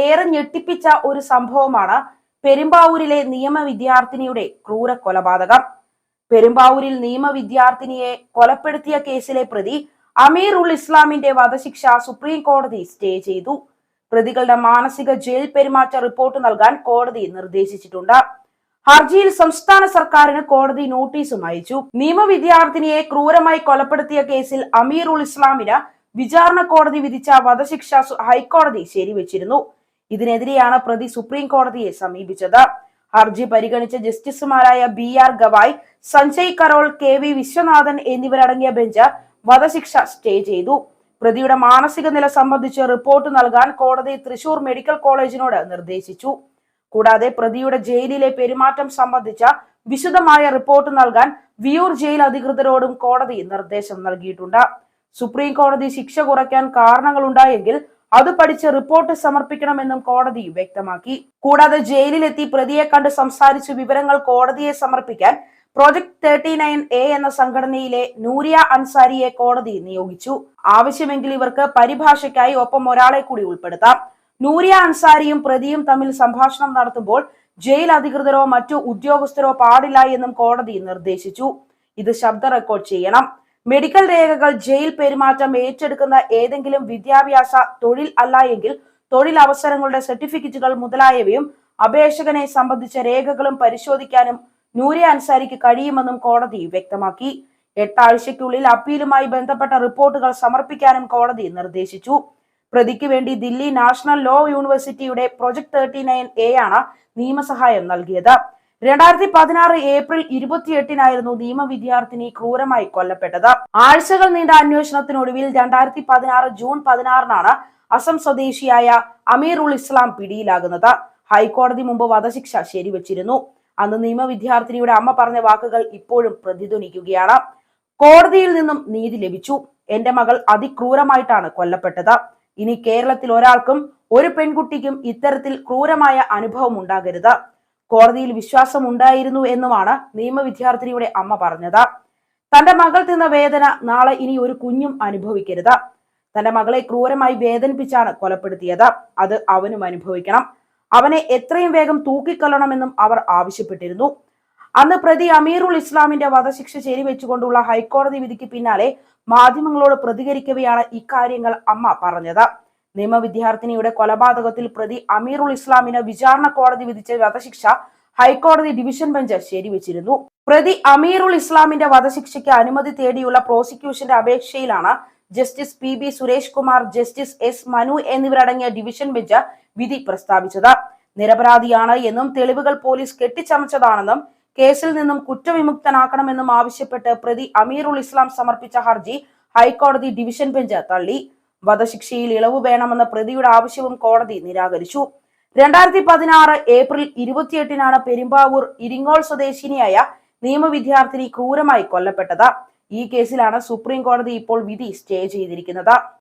ഏറെ ഞെട്ടിപ്പിച്ച ഒരു സംഭവമാണ് പെരുമ്പാവൂരിലെ നിയമ വിദ്യാർത്ഥിനിയുടെ ക്രൂര കൊലപാതകം. പെരുമ്പാവൂരിൽ നിയമ വിദ്യാർത്ഥിനിയെ കൊലപ്പെടുത്തിയ കേസിലെ പ്രതി അമീർ ഉൾ ഇസ്ലാമിന്റെ വധശിക്ഷ സുപ്രീം കോടതി സ്റ്റേ ചെയ്തു. പ്രതികളുടെ മാനസിക ജയിൽ പെരുമാറ്റ റിപ്പോർട്ട് നൽകാൻ കോടതി നിർദ്ദേശിച്ചിട്ടുണ്ട്. ഹർജിയിൽ സംസ്ഥാന സർക്കാരിന് കോടതി നോട്ടീസും അയച്ചു. നിയമ വിദ്യാർത്ഥിനിയെ ക്രൂരമായി കൊലപ്പെടുത്തിയ കേസിൽ അമീർ ഉൾ ഇസ്ലാമിന് വിചാരണ കോടതി വിധിച്ച വധശിക്ഷ ഹൈക്കോടതി ശരിവെച്ചിരുന്നു. ഇതിനെതിരെയാണ് പ്രതി സുപ്രീം കോടതിയെ സമീപിച്ചത്. ഹർജി പരിഗണിച്ച ജസ്റ്റിസുമാരായ B R Gavai Sanjay Karol K V Viswanathan എന്നിവരടങ്ങിയ ബെഞ്ച് വധശിക്ഷ സ്റ്റേ ചെയ്തു. പ്രതിയുടെ മാനസിക നില സംബന്ധിച്ച് റിപ്പോർട്ട് നൽകാൻ കോടതി തൃശൂർ മെഡിക്കൽ കോളേജിനോട് നിർദ്ദേശിച്ചു. കൂടാതെ പ്രതിയുടെ ജയിലിലെ പെരുമാറ്റം സംബന്ധിച്ച വിശദമായ റിപ്പോർട്ട് നൽകാൻ വിയൂർ ജയിൽ അധികൃതരോടും കോടതി നിർദ്ദേശം നൽകിയിട്ടുണ്ട്. സുപ്രീം കോടതി ശിക്ഷ കുറയ്ക്കാൻ കാരണങ്ങളുണ്ടായെങ്കിൽ അത് പഠിച്ച് റിപ്പോർട്ട് സമർപ്പിക്കണമെന്നും കോടതി വ്യക്തമാക്കി. കൂടാതെ ജയിലിലെത്തി പ്രതിയെ കണ്ട് സംസാരിച്ച് വിവരങ്ങൾ കോടതിയെ സമർപ്പിക്കാൻ പ്രോജക്ട് തേർട്ടി നയൻ എ എന്ന സംഘടനയിലെ നൂരിയ അൻസാരിയെ കോടതി നിയോഗിച്ചു. ആവശ്യമെങ്കിൽ ഇവർക്ക് പരിഭാഷയ്ക്കായി ഒപ്പം ഒരാളെ കൂടി ഉൾപ്പെടുത്താം. നൂരിയ അൻസാരിയും പ്രതിയും തമ്മിൽ സംഭാഷണം നടത്തുമ്പോൾ ജയിൽ അധികൃതരോ മറ്റു ഉദ്യോഗസ്ഥരോ പാടില്ല എന്നും കോടതി നിർദ്ദേശിച്ചു. ഇത് ശബ്ദ റെക്കോർഡ് ചെയ്യണം. മെഡിക്കൽ രേഖകൾ ജയിൽ പെരുമാറ്റം ഏറ്റെടുക്കുന്ന ഏതെങ്കിലും വിദ്യാഭ്യാസ തൊഴിൽ അല്ല എങ്കിൽ തൊഴിൽ അവസരങ്ങളുടെ സർട്ടിഫിക്കറ്റുകൾ മുതലായവയും അപേക്ഷകനെ സംബന്ധിച്ച രേഖകളും പരിശോധിക്കാനും നൂരെ അൻസാരിക്ക് കഴിയുമെന്നും കോടതി വ്യക്തമാക്കി. എട്ടാഴ്ചയ്ക്കുള്ളിൽ അപ്പീലുമായി ബന്ധപ്പെട്ട റിപ്പോർട്ടുകൾ സമർപ്പിക്കാനും കോടതി നിർദ്ദേശിച്ചു. പ്രതിക്ക് വേണ്ടി ദില്ലി നാഷണൽ ലോ യൂണിവേഴ്സിറ്റിയുടെ പ്രൊജക്ട് തേർട്ടി നയൻ എ ആണ് നിയമസഹായം നൽകിയത്. രണ്ടായിരത്തി പതിനാറ് ഏപ്രിൽ ഇരുപത്തിയെട്ടിനായിരുന്നു നിയമ വിദ്യാർത്ഥിനി ക്രൂരമായി കൊല്ലപ്പെട്ടത്. ആഴ്ചകൾ നീണ്ട അന്വേഷണത്തിനൊടുവിൽ രണ്ടായിരത്തി പതിനാറ് ജൂൺ പതിനാറിനാണ് അസം സ്വദേശിയായ അമീർ ഉൾ ഇസ്ലാം പിടിയിലാകുന്നത്. ഹൈക്കോടതി മുമ്പ് വധശിക്ഷ ശരിവച്ചിരുന്നു. അന്ന് നിയമ വിദ്യാർത്ഥിനിയുടെ അമ്മ പറഞ്ഞ വാക്കുകൾ ഇപ്പോഴും പ്രതിധ്വനിക്കുകയാണ്. കോടതിയിൽ നിന്നും നീതി ലഭിച്ചു. എന്റെ മകൾ അതിക്രൂരമായിട്ടാണ് കൊല്ലപ്പെട്ടത്. ഇനി കേരളത്തിൽ ഒരാൾക്കും ഒരു പെൺകുട്ടിക്കും ഇത്തരത്തിൽ ക്രൂരമായ അനുഭവം ഉണ്ടാകരുത്. കോടതിയിൽ വിശ്വാസം ഉണ്ടായിരുന്നു എന്നുമാണ് നിയമ വിദ്യാർത്ഥിനിയുടെ അമ്മ പറഞ്ഞത്. തന്റെ മകൾ തിന്ന വേദന നാളെ ഇനി ഒരു കുഞ്ഞും അനുഭവിക്കരുത്. തന്റെ മകളെ ക്രൂരമായി വേദനിപ്പിച്ചാണ് കൊലപ്പെടുത്തിയത്. അത് അവനും അനുഭവിക്കണം. അവനെ എത്രയും വേഗം തൂക്കിക്കൊല്ലണമെന്നും അവർ ആവശ്യപ്പെട്ടിരുന്നു. അന്ന് പ്രതി അമീറുൽ ഇസ്ലാമിന്റെ വധശിക്ഷ ശരിവെച്ചുകൊണ്ടുള്ള ഹൈക്കോടതി വിധിക്ക് പിന്നാലെ മാധ്യമങ്ങളോട് പ്രതികരിക്കവെയാണ് ഇക്കാര്യങ്ങൾ അമ്മ പറഞ്ഞത്. നിയമ വിദ്യാർത്ഥിനിയുടെ കൊലപാതകത്തിൽ പ്രതി അമീറുൽ ഇസ്ലാമിന് വിചാരണ കോടതി വിധിച്ച വധശിക്ഷ ഹൈക്കോടതി ഡിവിഷൻ ബെഞ്ച് ശരിവെച്ചിരുന്നു. പ്രതി അമീറുൽ ഇസ്ലാമിന്റെ വധശിക്ഷയ്ക്ക് അനുമതി തേടിയുള്ള പ്രോസിക്യൂഷന്റെ അപേക്ഷയിലാണ് justice P B Suresh Kumar justice S Manu എന്നിവരടങ്ങിയ ഡിവിഷൻ ബെഞ്ച് വിധി പ്രസ്താവിച്ചത്. നിരപരാധിയാണ് എന്നും തെളിവുകൾ പോലീസ് കെട്ടിച്ചമച്ചതാണെന്നും കേസിൽ നിന്നും കുറ്റവിമുക്തനാക്കണമെന്നും ആവശ്യപ്പെട്ട് പ്രതി അമീറുൽ ഇസ്ലാം സമർപ്പിച്ച ഹർജി ഹൈക്കോടതി ഡിവിഷൻ ബെഞ്ച് തള്ളി. വധശിക്ഷയിൽ ഇളവ് വേണമെന്ന പ്രതിയുടെ ആവശ്യവും കോടതി നിരാകരിച്ചു. രണ്ടായിരത്തി പതിനാറ് ഏപ്രിൽ ഇരുപത്തിയെട്ടിനാണ് പെരുമ്പാവൂർ ഇരിങ്ങോൾ സ്വദേശിനിയായ നിയമവിദ്യാർത്ഥിനി ക്രൂരമായി കൊല്ലപ്പെട്ടത്. ഈ കേസിലാണ് സുപ്രീം കോടതി ഇപ്പോൾ വിധി സ്റ്റേ ചെയ്തിരിക്കുന്നത്.